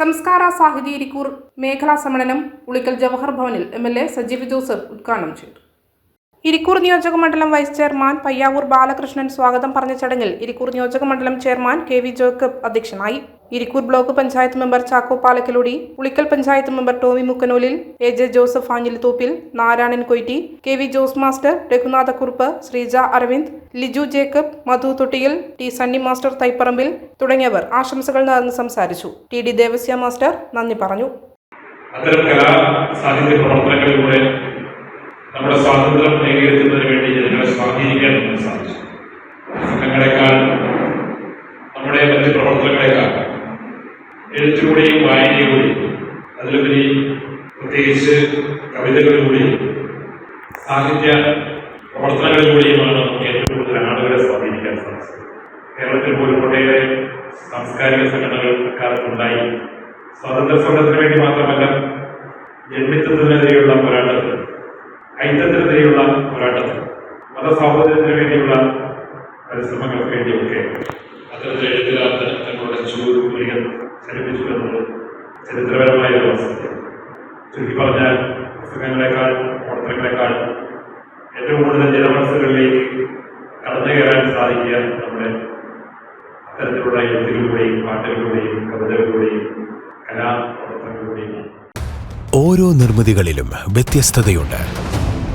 സംസ്കാര സാഹിതി ഇരിക്കൂർ മേഖലാ സമ്മേളനം ഉളിക്കൽ ജവഹർ ഭവനിൽ M L A Sajeev Joseph ഉദ്ഘാടനം ചെയ്തു. ഇരിക്കൂർ നിയോജക മണ്ഡലം വൈസ് ചെയർമാൻ പയ്യാവൂർ ബാലകൃഷ്ണൻ സ്വാഗതം പറഞ്ഞ ചടങ്ങിൽ ഇരിക്കൂർ നിയോജക മണ്ഡലം ചെയർമാൻ കെ വി ജോക്കബ് അധ്യക്ഷനായി. Irikkur block panchayat member Chacko Palakkalody Ulikkal panchayat member Tomy Mukkanoolil A J Joseph Anjilithoppil Narayanan Koyitty K V Jose master Raghunathakkurup Sreeja Aravind Liju Jacob Madhu Thottiyil T Sunny master Thaiparambil തുടങ്ങിയവർ ആശംസകൾ നേർന്ന് സംസാരിച്ചു. T D Devasya master നന്ദി പറഞ്ഞു. അത്തരം കലാ സാഹിത്യ നമ്മുടെ സ്വാതന്ത്ര്യം നേടിയെടുക്കുന്നതിന് വേണ്ടി ജനങ്ങളെ സ്വാധീനിക്കാൻ നമുക്ക് സാധിച്ചു. സംഘങ്ങളെക്കാൾ നമ്മുടെ മറ്റ് പ്രവർത്തനങ്ങളെക്കാൾ എഴുത്തിലൂടെയും വായനയിലൂടെയും അതിലുപരി പ്രത്യേകിച്ച് കവിതകളിലൂടെയും സാഹിത്യ പ്രവർത്തനങ്ങളിലൂടെയുമാണ് നമുക്ക് ഏറ്റവും കൂടുതൽ ആളുകളെ സ്വാധീനിക്കാൻ സാധിച്ചത്. കേരളത്തിൽ പോലും ഒട്ടേറെ സാംസ്കാരിക സംഘടനകൾ അക്കാലത്തുണ്ടായി സ്വാതന്ത്ര്യ സമരത്തിന് വേണ്ടി മാത്രമല്ല ജന്മിത്വത്തിനെതിരെയുള്ള പോരാട്ടത്തിൽ ഐക്യത്തിനെതിരെയുള്ള പോരാട്ടത്തിൽ മതസാഹോദര്യത്തിന് വേണ്ടിയുള്ള പരിശ്രമങ്ങൾക്ക് വേണ്ടിയൊക്കെ അത്തരത്തിൽ എഴുതിലാത്ത തങ്ങളുടെ ചൂടുകുലികൾ ചലിപ്പിച്ചു എന്നത് ചരിത്രപരമായ ഒരു വസ്തുത ചുരുക്കി പറഞ്ഞാൽ പുസ്തകങ്ങളെക്കാൾ പ്രവർത്തനങ്ങളെക്കാൾ ഏറ്റവും കൂടുതൽ ജനമനസ്സുകളിലേക്ക് കടന്നു കയറാൻ സാധിക്കുക നമ്മുടെ അത്തരത്തിലുള്ള എഴുത്തുകളിലൂടെയും പാട്ടുകളിലൂടെയും കവിതകളിലൂടെയും കലാപ്രവർത്തനങ്ങളിലൂടെയും ഓരോ നിർമ്മിതികളിലും വ്യത്യസ്തതയുണ്ട്.